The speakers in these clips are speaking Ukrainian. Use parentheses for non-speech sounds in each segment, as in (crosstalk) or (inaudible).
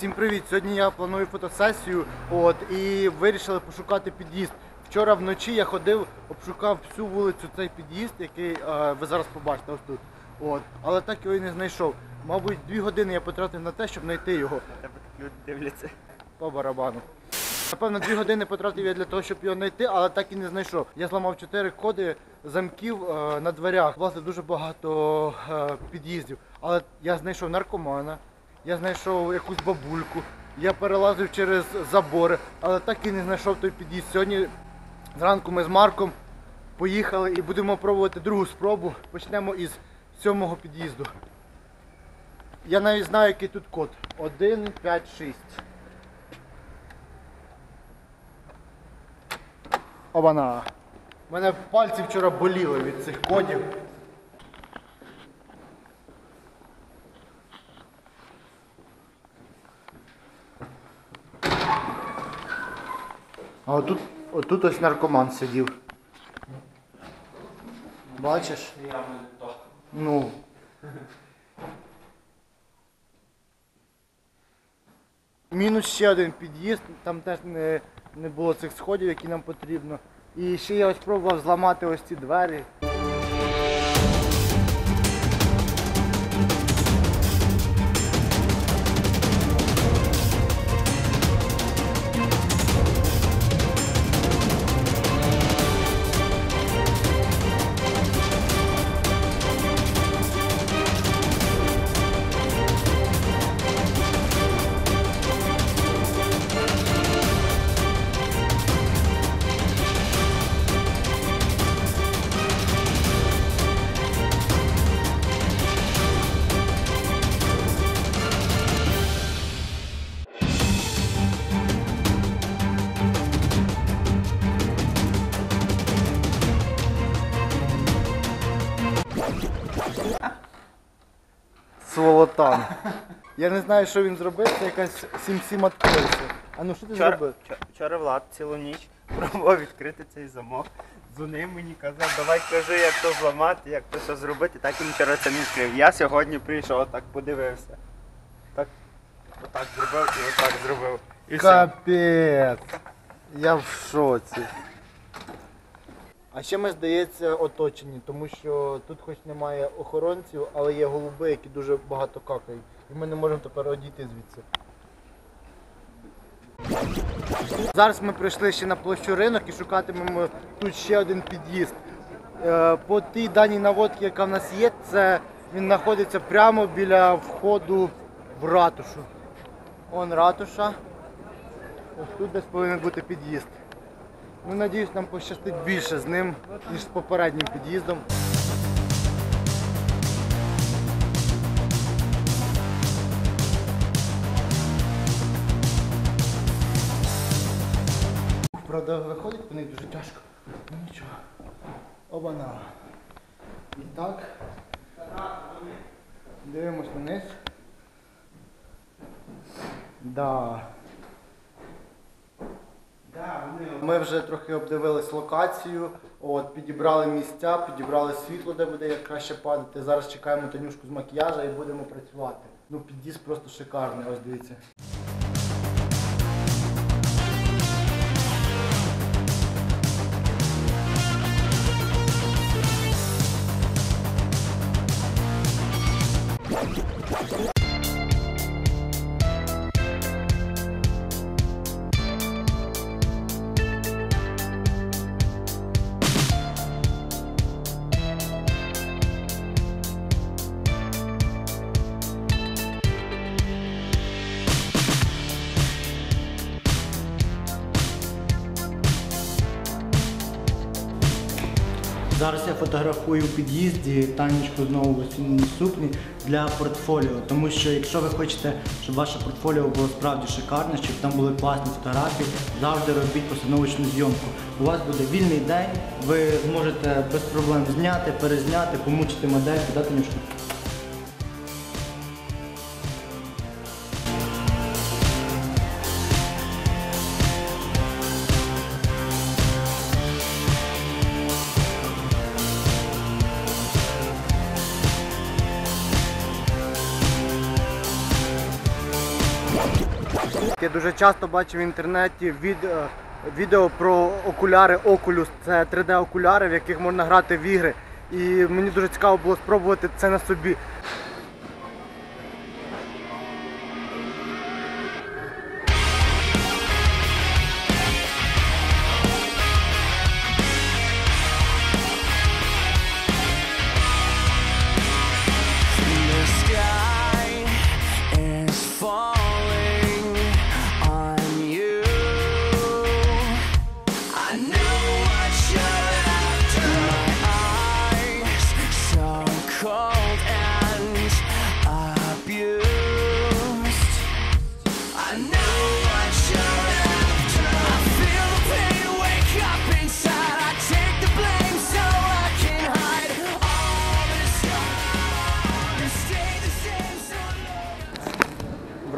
Всім привіт! Сьогодні я планую фотосесію от, і вирішили пошукати під'їзд. Вчора вночі я ходив, обшукав всю вулицю цей під'їзд, який е, ви зараз побачите ось тут. От, але так його і не знайшов. Мабуть, дві години я потратив на те, щоб знайти його Тебе так люди дивляться. по барабану. Напевно, дві години потратив я для того, щоб його знайти, але так і не знайшов. Я зламав чотири коди замків е, на дверях. Власне, дуже багато е, під'їздів. Але я знайшов наркомана, я знайшов якусь бабульку, я перелазив через забори, але так і не знайшов той під'їзд. Сьогодні зранку ми з Марком поїхали і будемо пробувати другу спробу. Почнемо із сьомого під'їзду. Я навіть знаю, який тут код. 1, 5, 6. Обана. У мене пальці вчора боліли від цих кодів. А отут, отут ось наркоман сидів. Бачиш? Ну. Мінус ще один під'їзд, там теж не, не було цих сходів, які нам потрібно. І ще я ось пробував зламати ось ці двері. Я не знаю, що він зробив, це якась сім-сім відкрився. А ну що ти Вчора, зробив? вчора- вчора Влад цілу ніч (laughs) пробував відкрити цей замок. Дзвонив мені, казав, давай кажи, як то зламати, як то що зробити. Так він вчора це не відкрив. Я сьогодні прийшов, отак подивився. Так, отак зробив і отак зробив. І все. Капець. Я в шоці. А ще ми, здається, оточені, тому що тут хоч немає охоронців, але є голуби, які дуже багато какають. І ми не можемо тепер одійти звідси. Зараз ми прийшли ще на площу ринок і шукатимемо тут ще один під'їзд. Е, По тій даній наводці, яка в нас є, це він знаходиться прямо біля входу в ратушу. Он ратуша. Ось тут десь повинен бути під'їзд. Ну, надіюсь, нам пощастить більше з ним, ніж з попереднім під'їздом. Правда, виходить по них дуже тяжко. Ну нічого. Оба-на. І так. Дивимось вниз. Да. Ми вже трохи обдивились локацію, от, підібрали місця, підібрали світло, де буде як краще падати. Зараз чекаємо Танюшку з макіяжа і будемо працювати. Ну, під'їзд просто шикарний, ось дивіться. Зараз я фотографую в під'їзді Танечку знову в осінній сукні для портфоліо. Тому що якщо ви хочете, щоб ваше портфоліо було справді шикарне, щоб там були класні фотографії, завжди робіть постановочну зйомку. У вас буде вільний день, ви зможете без проблем зняти, перезняти, помучити модель, подати Танюшка? Я дуже часто бачу в інтернеті від, е, відео про окуляри Oculus. Це 3D-окуляри, в яких можна грати в ігри. І мені дуже цікаво було спробувати це на собі.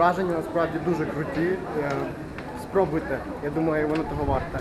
Враження насправді дуже круті. Е, Спробуйте. Я думаю, воно того варте.